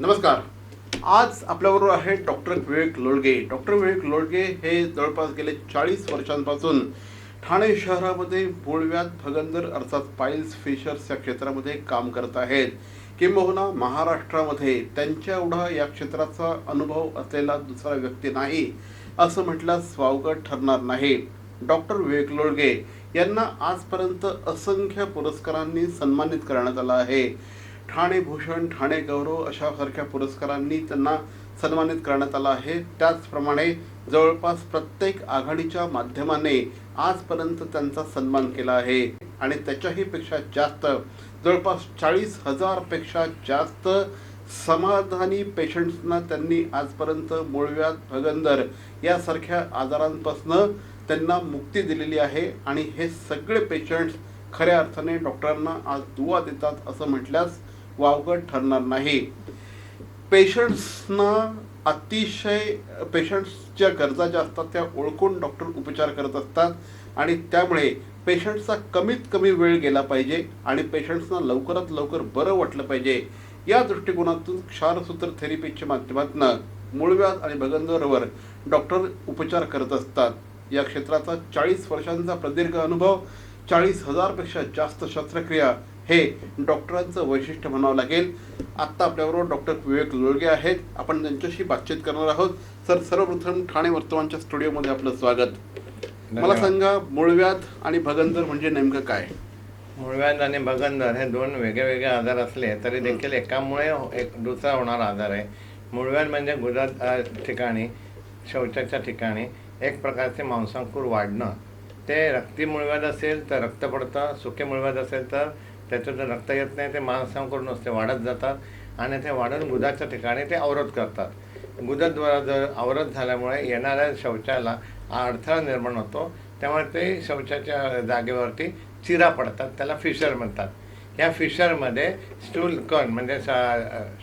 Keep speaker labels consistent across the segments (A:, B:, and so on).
A: नमस्कार. आज आपल्याबरोबर आहे डॉक्टर विवेक लोळगे. डॉक्टर विवेक लोळगे हे जवळपास गेले चाळीस वर्षांपासून ठाणे शहरामध्ये बोळव्यात भगंदर अर्थात पाईल्स फिशर्स या क्षेत्रामध्ये काम करत आहेत. किंबहुना महाराष्ट्रामध्ये त्यांच्या एवढा या क्षेत्राचा अनुभव असलेला दुसरा व्यक्ती नाही असं म्हटल्यास स्वावगत ठरणार नाही. डॉक्टर विवेक लोळगे यांना आजपर्यंत असंख्य पुरस्कारांनी सन्मानित करण्यात आलं आहे. ठाणे भूषण ठाणे गौरव अशासारख्या पुरस्कारांनी त्यांना सन्मानित करण्यात आलं आहे. त्याचप्रमाणे जवळपास प्रत्येक आघाडीच्या माध्यमाने आजपर्यंत त्यांचा सन्मान केला आहे. आणि त्याच्याही पेक्षा जास्त जवळपास चाळीस हजारपेक्षा जास्त समाधानी पेशंट्सना त्यांनी आजपर्यंत मुळव्यात भगंदर यासारख्या आजारांपासून त्यांना मुक्ती दिलेली आहे. आणि हे सगळे पेशंट्स खऱ्या अर्थाने डॉक्टरांना आज दुवा देतात असं म्हटल्यास वावगड ठरणार नाही. पेशंट्सना अतिशय पेशंट्सच्या गरजा ज्या असतात त्या ओळखून डॉक्टर उपचार करत असतात आणि त्यामुळे पेशंट्सचा कमीत कमी वेळ गेला पाहिजे आणि पेशंट्सना लवकरात लवकर बरं वाटलं पाहिजे. या दृष्टिकोनातून क्षारसूत्र थेरपीच्या माध्यमातून मूळव्याध आणि भगंदरवर डॉक्टर उपचार करत असतात. या क्षेत्राचा चाळीस वर्षांचा प्रदीर्घ अनुभव चाळीस हजारपेक्षा जास्त शस्त्रक्रिया हे डॉक्टरांचं वैशिष्ट्य म्हणावं लागेल. आत्ता आपल्याबरोबर डॉक्टर विवेक लोळगे आहेत. आपण त्यांच्याशी बातचीत करणार आहोत. सर सर्वप्रथम ठाणे वर्तमानच्या स्टुडिओमध्ये आपलं स्वागत. मला. सांगा मूळव्याध आणि भगंदर म्हणजे नेमकं काय?
B: मूळव्याध आणि भगंदर हे दोन वेगळे वेगळे आजार असले तरी देखील एकामुळे एक दुसरा होणारा आजार आहे. मूळव्याध म्हणजे गुजरात ठिकाणी शौचाच्या ठिकाणी एक प्रकारचे मांसांकुर वाढणं. ते रक्ती मूळव्याध असेल तर रक्त पडतं सुके मूळव्याध असेल तर त्याचं जर रक्त येत नाही ते मांसांकुर असते वाढत जातात. आणि ते वाढून गुदाच्या ठिकाणी ते अवरोध करतात. गुदद्वारा जर अवरोध झाल्यामुळे येणाऱ्या शौचाला अडथळा निर्माण होतो. त्यामुळे ते शौचाच्या जागेवरती चिरा पडतात त्याला फिशर म्हणतात. या फिशरमध्ये स्टूल कण म्हणजे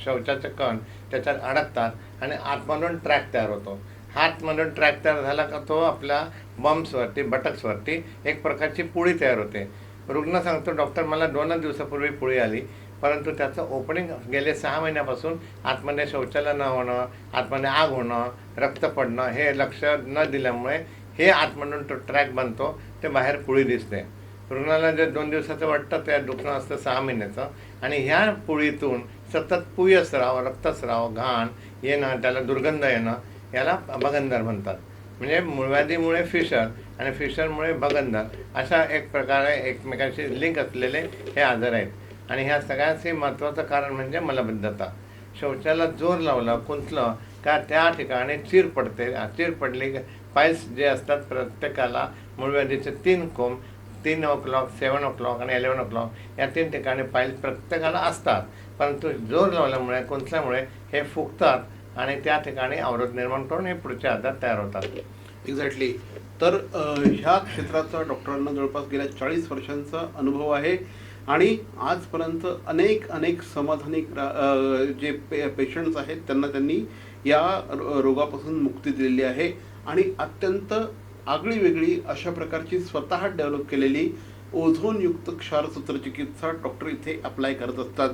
B: शौचाचं कण त्याच्यात अडकतात आणि आतमधून ट्रॅक तयार होतो. हातमधून ट्रॅक तयार झाला का तो आपल्या बम्प्सवरती बटक्सवरती एक प्रकारची पुळी तयार होते. रुग्ण सांगतो डॉक्टर मला दोनच दिवसापूर्वी पुळी आली परंतु त्याचं ओपनिंग गेले सहा महिन्यापासून आतमध्ये शौचालय न होणं आतमध्ये आग होणं रक्त पडणं हे लक्ष न दिल्यामुळे हे आतमधून तो ट्रॅक बनतो ते बाहेर पुळी दिसते. रुग्णाला जे दोन दिवसाचं वाटतं त्या दुखणं असतं सहा महिन्याचं. आणि ह्या पुळीतून सतत पुयस्राव रक्तस्राव घाण येणं त्याला दुर्गंध येणं याला भगंदर म्हणतात. म्हणजे मूळव्याधीमुळे फिशर आणि फिशरमुळे भगंदर अशा एक प्रकारे एकमेकांशी लिंक असलेले हे आजार आहेत. आणि ह्या सगळ्यांचे महत्त्वाचं कारण म्हणजे मलबद्धता. शौचाला जोर लावला कुंचलं का त्या ठिकाणी चीर पडते. चीर पडली की पाईल्स जे असतात प्रत्येकाला मूळव्याधीचे तीन कोंब तीन o'clock seven o'clock आणि इलेवन ओ क्लॉक या तीन ठिकाणी पाईल्स प्रत्येकाला असतात. परंतु जोर लावल्यामुळे कुंचल्यामुळे हे फुगतात आणि त्या ठिकाणी अवरोध निर्माण करून हे पुढचे आजार तयार होतात.
A: एक्झॅक्टली तर ह्या क्षेत्राचा डॉक्टरांना जवळपास गेल्या चाळीस वर्षांचा अनुभव आहे आणि आजपर्यंत अनेक अनेक समाधानी जे पे पेशंट्स आहेत त्यांना त्यांनी या रोगापासून मुक्ती दिलेली आहे आणि अत्यंत आगळी वेगळी अशा प्रकारची स्वतः डेव्हलप केलेली ओझोनयुक्त क्षारसूत्र चिकित्सा डॉक्टर इथे अप्लाय करत असतात.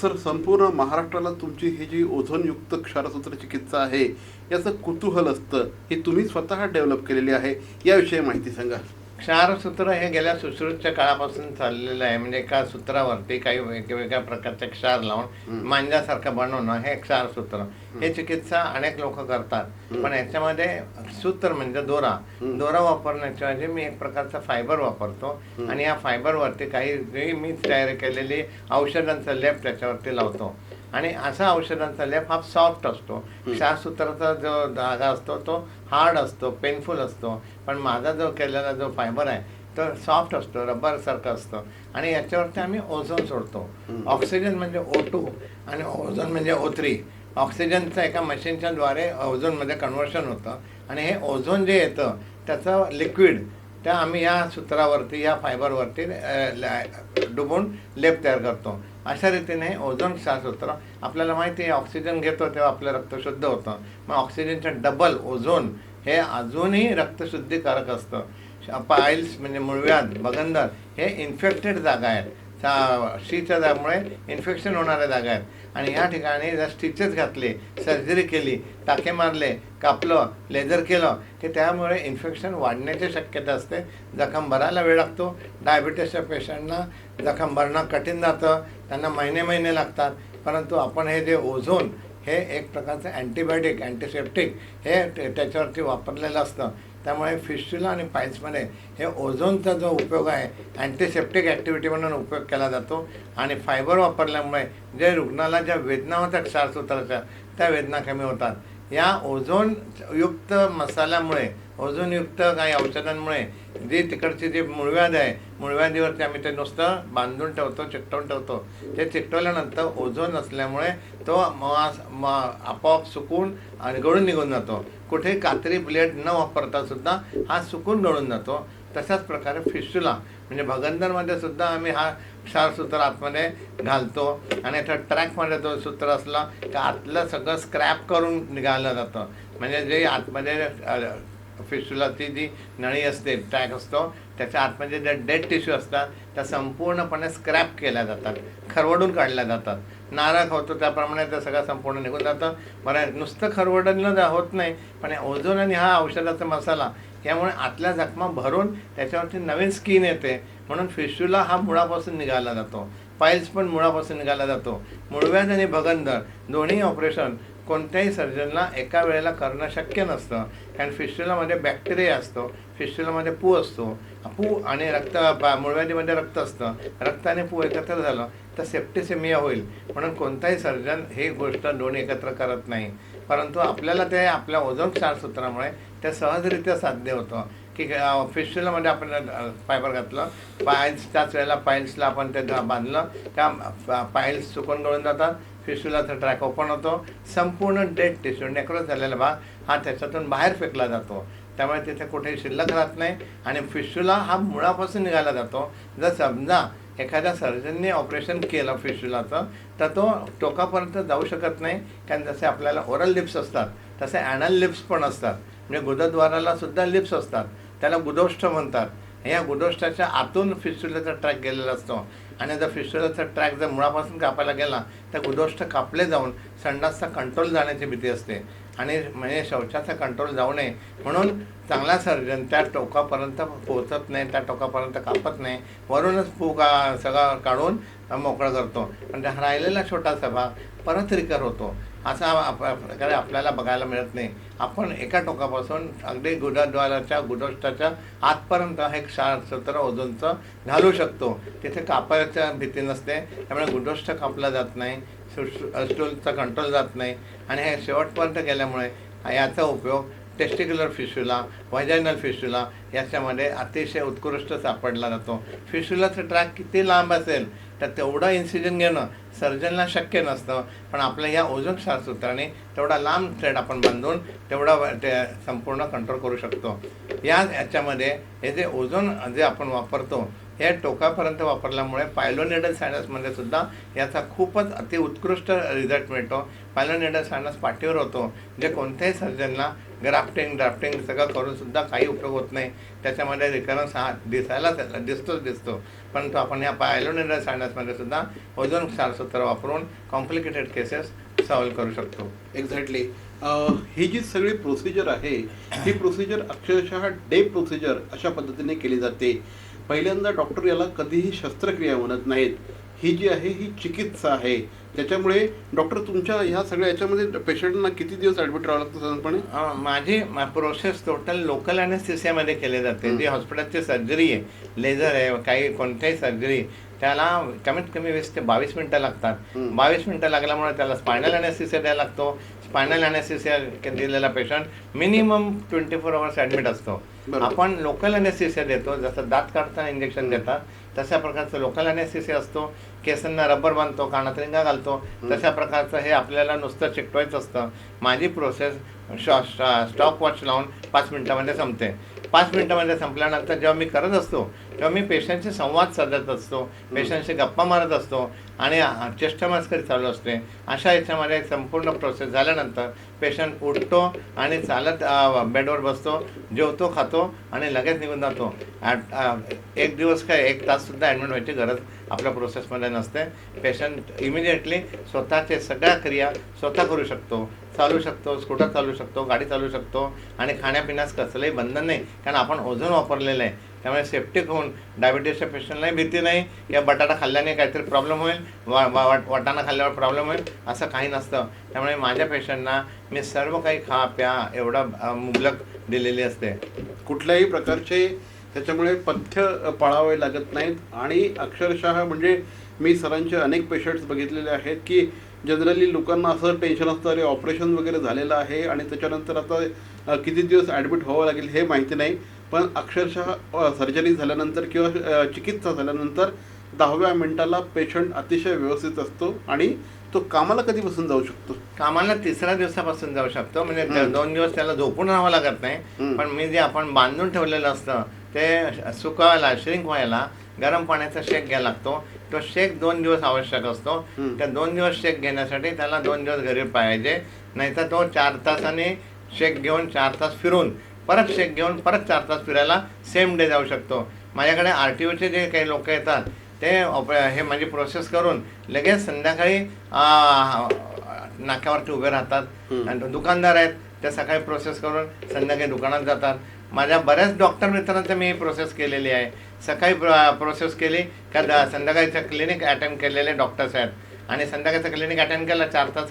A: सर संपूर्ण महाराष्ट्राला तुमची ही जी ओझोनयुक्त क्षारसूत्र चिकित्सा आहे याचं कुतूहल असतं हे तुम्ही स्वतः डेव्हलप केलेली आहे याविषयी माहिती सांगा.
B: क्षारसूत्र हे गेल्या सुश्रुतच्या काळापासून चाललेलं आहे. म्हणजे एका सूत्रावरती काही वेगवेगळ्या प्रकारचे क्षार लावून मांजासारखं बनवणं हे क्षारसूत्र हे चिकित्सा अनेक लोक करतात. पण याच्यामध्ये सूत्र म्हणजे दोरा. दोरा वापरण्याच्या ऐवजी मी एक प्रकारचा फायबर वापरतो. आणि या फायबरवरती काही जी मी तयार केलेली औषधांचा लेप त्याच्यावरती लावतो. आणि असा औषधांचा लेप हा सॉफ्ट असतो. क्षारसूत्राचा जो धागा असतो तो हार्ड असतो पेनफुल असतो. पण माझा जो केलेला जो फायबर आहे तो सॉफ्ट असतो रबरसारखं असतं. आणि याच्यावरती आम्ही ओझोन सोडतो. ऑक्सिजन म्हणजे ओ टू आणि ओझोन म्हणजे ओ थ्री ऑक्सिजनचं एका मशीनच्या द्वारे ओझोनमध्ये कन्व्हर्शन होतं. आणि हे ओझोन जे येतं त्याचं लिक्विड त्या आम्ही या सूत्रावरती या फायबरवरती डुबून लेप तयार करतो. अशा रीतीने ओझोन क्षारसूत्र आपल्याला माहिती आहे ऑक्सिजन घेतो तेव्हा आपलं रक्त शुद्ध होतं. मग ऑक्सिजनचं डबल ओझोन हे अजूनही रक्तशुद्धीकारक असतं. पाईल्स म्हणजे मुळव्याध बगंदर हे इन्फेक्टेड जागा आहेत. शीच्या त्यामुळे इन्फेक्शन होणाऱ्या जागा आहेत. आणि ह्या ठिकाणी जर स्टिचेस घातले सर्जरी केली टाके मारले कापलं लेझर केलं की त्यामुळे इन्फेक्शन वाढण्याची शक्यता असते. जखम भरायला वेळ लागतो. डायबिटीसच्या पेशंटना जखम भरणं कठीण जातं. त्यांना महिने महिने लागतात. परंतु आपण हे जे ओझोन हे एक प्रकारचं अँटीबायोटिक अँटीसेप्टिक हे ते- त्याच्यावरती वापरलेलं असतं. त्यामुळे फिस्टुला आणि पाईल्समध्ये हे ओझोनचा जो उपयोग आहे अँटीसेप्टिक ॲक्टिव्हिटी म्हणून उपयोग केला जातो. आणि फायबर वापरल्यामुळे जे रुग्णाला ज्या वेदना होतात क्षारसूत्राच्या त्या वेदना कमी होतात. या ओझोनयुक्त मसाल्यामुळे ओझोनयुक्त काही औषधांमुळे. जी तिकडची जी मुळव्याध आहे मुळव्याधीवरती आम्ही ते नुसतं बांधून ठेवतो चिकटवून ठेवतो. ते चिकटवल्यानंतर ओझोन असल्यामुळे तो मास म आपोआप सुकून आणि गळून निघून जातो. कुठे कात्री ब्लेड न वापरता सुद्धा हा सुकून गळून जातो. तशाच प्रकारे फिशुला म्हणजे भगंदरमध्ये सुद्धा आम्ही हा क्षारसूत्र आतमध्ये घालतो. आणि आता ट्रॅकमध्ये तो सूत्र असला का आतलं सगळं स्क्रॅप करून निघालं जातं. म्हणजे जे आतमध्ये फिस्टुला ती जी नळी असते ट्रॅक असतो त्याच्या आतमध्ये ज्या डेड टिश्यू असतात त्या संपूर्णपणे स्क्रॅप केल्या जातात खरवडून काढल्या जातात. नारळ होतो त्याप्रमाणे त्या सगळं संपूर्ण निघून जातं. बरं नुसतं खरवडणं होत नाही पण ओझोन आणि हा औषधाचा मसाला यामुळे आतल्या जखमा भरून त्याच्यावरती नवीन स्किन येते. म्हणून फिशूला हा मुळापासून निघाला जातो. पाईल्स पण मुळापासून निघाला जातो. मुळव्याध आणि भगंदर दोन्ही ऑपरेशन कोणत्याही सर्जनला एका वेळेला करणं शक्य नसतं. कारण फिस्टुलामध्ये बॅक्टेरिया असतो फिस्टुलामध्ये पू असतो. पू आणि रक्त पा- मुळव्याधीमध्ये रक्त असतं. रक्त आणि पू एकत्र झालं तर सेप्टिसेमिया होईल. म्हणून कोणताही सर्जन ही गोष्ट दोन्ही एकत्र करत नाही. परंतु आपल्याला ते आपल्या ओझोन क्षारसूत्रामुळे ते सहजरित्या साध्य होतं. की फिस्टुलामध्ये आपण फायबर घातलं पायल्स त्याच वेळेला पायल्सला आपण ते बांधलं त्या पायल्स चुकून गळून जातात. फिस्टुलाचा ट्रॅक ओपन होतो. संपूर्ण डेड टिश्यू नेक्रोज झालेला भाग हा त्याच्यातून बाहेर फेकला जातो. त्यामुळे तिथे कुठेही शिल्लक राहत नाही आणि फिशुला हा मुळापासून निघाला जातो. जर समजा एखाद्या सर्जनने ऑपरेशन केलं फिशुलाचं तर तो टोकापर्यंत जाऊ शकत नाही. कारण जसे आपल्याला ओरल लिप्स असतात तसे ॲनल लिप्स पण असतात. म्हणजे गुदद्वाराला सुद्धा लिप्स असतात. त्याला गुदोष्ठ म्हणतात. या गुदोष्ठाच्या आतून फिस्टुलाचा ट्रॅक गेलेला असतो. आणि जर फिस्टुलाचा ट्रॅक जर मुळापासून कापायला गेला तर गुडोष्ट कापले जाऊन संडासचा कंट्रोल जाण्याची भीती असते. आणि म्हणजे शौचाचा कंट्रोल जाऊ नये. म्हणून चांगला सर्जन त्या टोकापर्यंत पोहोचत नाही त्या टोकापर्यंत कापत नाही. वरूनच फुगा सगळा काढून मोकळं करतो. पण त्या राहिलेला छोटासा भाग परत रिकर होतो. असा आप- प्रकारे आपल्याला बघायला मिळत नाही. आपण एका टोकापासून अगदी गुदद्वाराच्या गुदोष्टाच्या आतपर्यंत हे क्षारसूत्र ओझोनचं घालू शकतो. तिथे कापायच्या भीती नसते. त्यामुळे गुदोष्ट कापला जात नाही. स्टूलचा कंट्रोल जात नाही. आणि हे शेवटपर्यंत गेल्यामुळे याचा उपयोग टेस्टिक्युलर फिशुला व्हायजायनल फिशुला याच्यामध्ये अतिशय उत्कृष्ट सापडला जातो. फिशुलाचं ट्रॅक किती लांब असेल तर तेवढं इन्सिजन घेणं सर्जनला शक्य नसतं. पण आपल्या या ओझोन क्षारसूत्राने तेवढा लांब थ्रेड आपण बांधून तेवढा ते संपूर्ण कंट्रोल करू शकतो. या याच्यामध्ये हे जे ओझोन जे आपण वापरतो हे टोकापर्यंत वापरल्यामुळे पायलोनेडल सायनसमध्ये सुद्धा याचा खूपच अति उत्कृष्ट रिझल्ट मिळतो. पायलोनेडल सायनस पाठीवर होतो. जे कोणत्याही सर्जनला ग्राफ्टिंग ड्राफ्टिंग सगळं करून सुद्धा काही उपयोग होत नाही. त्याच्यामध्ये रिकरन्स हा दिसायला दिसतोच दिसतो. परंतु आपण या पायलोनेडल सायनसमध्ये सुद्धा ओझोन क्षारसूत्र वापरून कॉम्प्लिकेटेड केसेस सॉल्व्ह करू शकतो.
A: एक्झॅक्टली ही जी सगळी प्रोसिजर आहे ही प्रोसिजर अक्षरशः डे प्रोसिजर अशा पद्धतीने केली जाते. पहिल्यांदा डॉक्टर याला कधीही शस्त्रक्रिया म्हणत नाहीत. ही जी आहे ही चिकित्सा आहे. त्याच्यामुळे डॉक्टर तुमच्या ह्या सगळ्या याच्यामध्ये पेशंटना किती दिवस ॲडमिट राहावं लागतं साधारणपणे?
B: माझी प्रोसेस टोटल लोकल अनेस्थेसियामध्ये केली जाते. जी हॉस्पिटलची सर्जरी आहे लेझर आहे काही कोणत्याही सर्जरी त्याला कमीत कमी वीस ते बावीस मिनटं लागतात. बावीस मिनटं लागल्यामुळे त्याला स्पायनल अनेस्थेसिया द्यायला लागतो. स्पायनल अनेस्थेसिया दिलेला patient minimum twenty four hours admit असतो. आपण लोकल अनेस्थेसिया देतो जसं दात काढताना इंजेक्शन देतात तशा प्रकारचं लोकल अनेस्थेसिया असतो. केसांना रबर बांधतो कानात रिंगा घालतो. तशा प्रकारचं हे आपल्याला नुसतं चिकटवायचं असतं. माझी प्रोसेस स्टॉप वॉच लावून पाच मिनिटामध्ये संपते. पाच मिनिटामध्ये संपल्यानंतर जेव्हा मी करत असतो तेव्हा मी पेशंटशी संवाद साधत असतो पेशंटशी गप्पा मारत असतो आणि चेष्ट मस्करी चालू असते. अशा याच्यामध्ये संपूर्ण प्रोसेस झाल्यानंतर पेशंट उठतो आणि चालत बेडवर बसतो जेवतो खातो आणि लगेच निघून जातो. एक दिवस काय एक ताससुद्धा ॲडमिट व्हायची गरज आपल्या प्रोसेसमध्ये नसते. पेशंट इमिडिएटली स्वतःचे सगळ्या क्रिया स्वतः करू शकतो. चालू शकतो स्कूटर चालू शकतो गाडी चालू शकतो आणि खाण्यापिण्यास कसलंही बंधन नाही. कारण आपण ओझोन वापरलेलं आहे. त्यामुळे सेफ्टिक होऊन डायबिटीसच्या पेशंटलाही भीती नाही. या बटाटा खाल्ल्याने काहीतरी प्रॉब्लेम होईल. वा वा- वाटाणा खाल्ल्यावर प्रॉब्लेम होईल. असं काही नसतं. त्यामुळे माझ्या पेशंटना मी सर्व काही खा प्या एवढं मुबलक दिलेली असते.
A: कुठल्याही प्रकारचे त्याच्यामुळे पथ्य पाळावे लागत नाहीत. आणि अक्षरशः म्हणजे मी सरांचे अनेक पेशंट्स बघितलेले आहेत की जनरली लोकांना असं टेन्शन असतं अरे ऑपरेशन वगैरे झालेलं आहे आणि त्याच्यानंतर आता किती दिवस ॲडमिट व्हावं लागेल हे माहिती नाही. पण अक्षरशः सर्जरी झाल्यानंतर किंवा चिकित्सा झाल्यानंतर दहाव्या मिनिटाला पेशंट अतिशय व्यवस्थित असतो आणि तो कामाला कधी बसून जाऊ शकतो
B: कामाला तिसऱ्या दिवसापासून जाऊ शकतो म्हणजे. दोन दिवस त्याला झोपून राहावं लागत नाही. पण मी जे आपण बांधून ठेवलेलं असतं ते सुकावायला श्रिंक व्हायला गरम पाण्याचा शेक घ्यायला लागतो तो शेक दोन दिवस आवश्यक असतो. त्या दोन दिवस शेक घेण्यासाठी त्याला दोन दिवस घरी पाहिजे नाहीतर तो चार तासाने शेक घेऊन चार तास फिरून परत शेक घेऊन परत चार तास फिरायला सेम डे जाऊ शकतो. माझ्याकडे आर टी ओचे जे काही लोक येतात ते हे माझी प्रोसेस करून लगेच संध्याकाळी नाक्यावरती उभे राहतात. आणि दुकानदार आहेत ते सकाळी प्रोसेस करून संध्याकाळी दुकानात जातात. माझ्या बऱ्याच डॉक्टर मित्रांचं मी प्रोसेस केलेली आहे. सकाळी प्रोसेस केली का द- संध्याकाळीचं क्लिनिक अटेंड केलेले डॉक्टर्स आहेत. आणि संध्याकाळचं क्लिनिक अटेंड केलं चार तास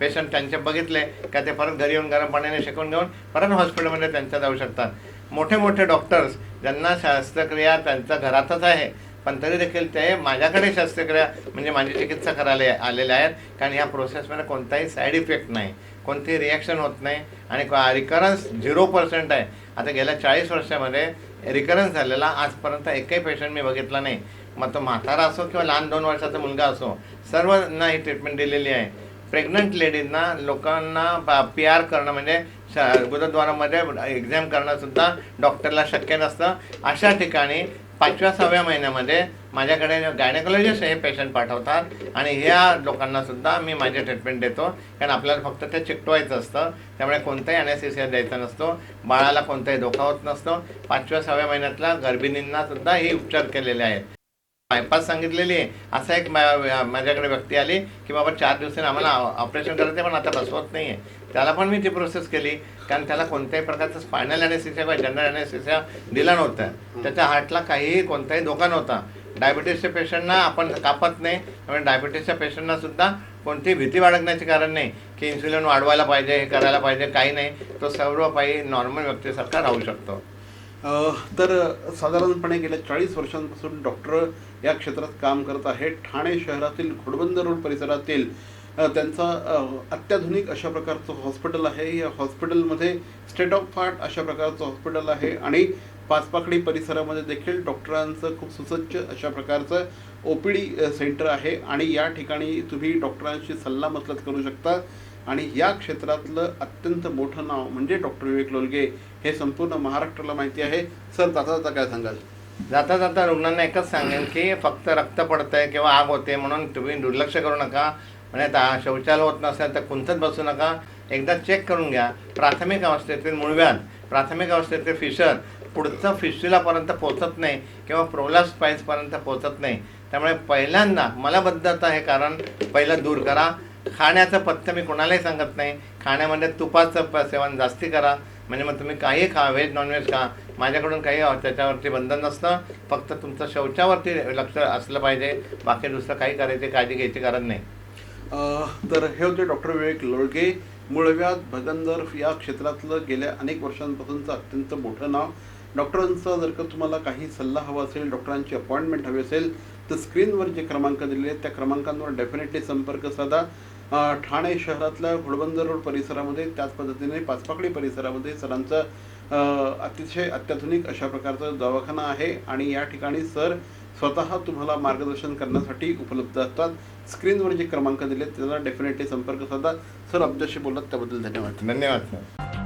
B: पेशंट त्यांचे बघितले का ते परत घरी येऊन गरम पाण्याने शिकवून घेऊन परत हॉस्पिटलमध्ये त्यांच्या जाऊ शकतात. मोठे मोठे डॉक्टर्स ज्यांना शस्त्रक्रिया त्यांच्या घरातच आहे पण तरी देखील ते माझ्याकडे शस्त्रक्रिया म्हणजे माझी चिकित्सा करायला आलेले आहेत कारण ह्या प्रोसेसमध्ये कोणताही साईड इफेक्ट नाही कोणतीही रिॲक्शन होत नाही आणि रिकरन्स झिरो पर्सेंट आहे. आता गेल्या चाळीस वर्षामध्ये रिकरन्स झालेला आजपर्यंत एकही पेशंट मी बघितला नाही. मग तो म्हातारा असो किंवा लहान दोन वर्षाचा मुलगा असो सर्वांना ही ट्रीटमेंट दिलेली आहे. प्रेग्नंट लेडीजना लोकांना पी आर करणं म्हणजे श- गुरुद्वारामध्ये एक्झाम करणंसुद्धा डॉक्टरला शक्य नसतं. अशा ठिकाणी पाचव्या सहाव्या महिन्यामध्ये माझ्याकडे गायनेकोलॉजिस्ट हे पेशंट पाठवतात आणि ह्या लोकांनासुद्धा मी माझे ट्रीटमेंट देतो. कारण आपल्याला फक्त ते चिकटवायचं असतं. त्यामुळे कोणताही अनेसिसिया द्यायचा नसतो. बाळाला कोणताही धोका होत नसतो. पाचव्या सहाव्या महिन्यातल्या गर्भिणींनासुद्धा हे उपचार केलेले आहेत. बायपास सांगितलेली आहे. असा एक मा- माझ्याकडे व्यक्ती आली की बाबा चार दिवसांनी आम्हाला ऑपरेशन करायचं आहे, पण आता बसवत नाही आहे त्याला पण मी ती प्रोसेस केली. कारण त्याला कोणत्याही प्रकारचा स्पायनल अनेसिसिया किंवा जनरल अनेसिसिया दिला नव्हता. त्याच्या हार्टला काहीही कोणताही धोका नव्हता. डायबिटीसच्या पेशंटना आपण कापत नाही. त्यामुळे डायबिटीसच्या पेशंटना सुद्धा कोणतीही भीती बाळगण्याचे कारण नाही की इन्सुलिन वाढवायला पाहिजे हे करायला पाहिजे काही नाही. तो सर्व काही नॉर्मल व्यक्तीसारखा राहू शकतो.
A: तर साधारणपणे गेल्या चाळीस वर्षांपासून डॉक्टर या क्षेत्रात काम करत आहेत. ठाणे शहरातील घोडबंदर रोड परिसरातील त्यांचा अत्याधुनिक अशा प्रकारचं हॉस्पिटल आहे. या हॉस्पिटलमध्ये स्टेट ऑफ आर्ट अशा प्रकारचं हॉस्पिटल आहे आणि पाचपाकडी परिसरामध्ये देखील डॉक्टरांचं खूप सुसज्ज अशा प्रकारचं ओ पी डी सेंटर आहे. आणि या ठिकाणी तुम्ही डॉक्टरांशी सल्लामसलत करू शकता. आणि या क्षेत्रातलं अत्यंत मोठं नाव म्हणजे डॉक्टर विवेक लोलगे हे संपूर्ण महाराष्ट्राला माहिती आहे. सर जाता जाता काय सांगाल?
B: जाता जाता रुग्णांना एकच सांगेन की फक्त रक्त पडतंय किंवा आग होते म्हणून तुम्ही दुर्लक्ष करू नका. म्हणजे आता शौचालय होत नसेल तर कुंचत बसू नका. एकदा चेक करून घ्या. प्राथमिक अवस्थेतील मुळव्यान प्राथमिक अवस्थेतील फिशर पुढचं फिशुलापर्यंत पोचत नाही किंवा प्रोलास पाईल्सपर्यंत पोचत नाही. त्यामुळे पहिल्यांदा मलबद्धता हे कारण पहिलं दूर करा. खाण्याचं पथ्य मी कोणालाही सांगत नाही. खाण्यामध्ये तुपाचं सेवन जास्ती करा. म्हणजे मग तुम्ही काही खा व्हेज नॉनव्हेज खा. माझ्याकडून काही त्याच्यावरती बंधन नसतं. फक्त तुमचं शौचावरती लक्ष असलं पाहिजे. बाकी दुसरं काही करायची काळजी घ्यायची गरज नाही.
A: तर हे होते डॉक्टर विवेक लोळगे. मुळव्यात भगंदर या क्षेत्रातलं गेल्या अनेक वर्षांपासूनचं अत्यंत मोठं नाव. डॉक्टरांचा जर का तुम्हाला काही सल्ला हवा असेल डॉक्टरांची अपॉइंटमेंट हवी असेल तर स्क्रीनवर जे क्रमांक दिलेले आहेत त्या क्रमांकांवर डेफिनेटली संपर्क साधा. ठाणे शहरातल्या घोडबंदर रोड परिसरामध्ये त्याच पद्धतीने पाचपाकडी परिसरामध्ये सरांचं अतिशय अत्याधुनिक अशा प्रकारचा दवाखाना आहे आणि या ठिकाणी सर स्वतः तुम्हाला मार्गदर्शन करण्यासाठी उपलब्ध असतात. स्क्रीनवर जे क्रमांक दिले त्याला डेफिनेटली संपर्क साधा. सर आमच्याशी बोलत त्याबद्दल धन्यवाद.
B: धन्यवाद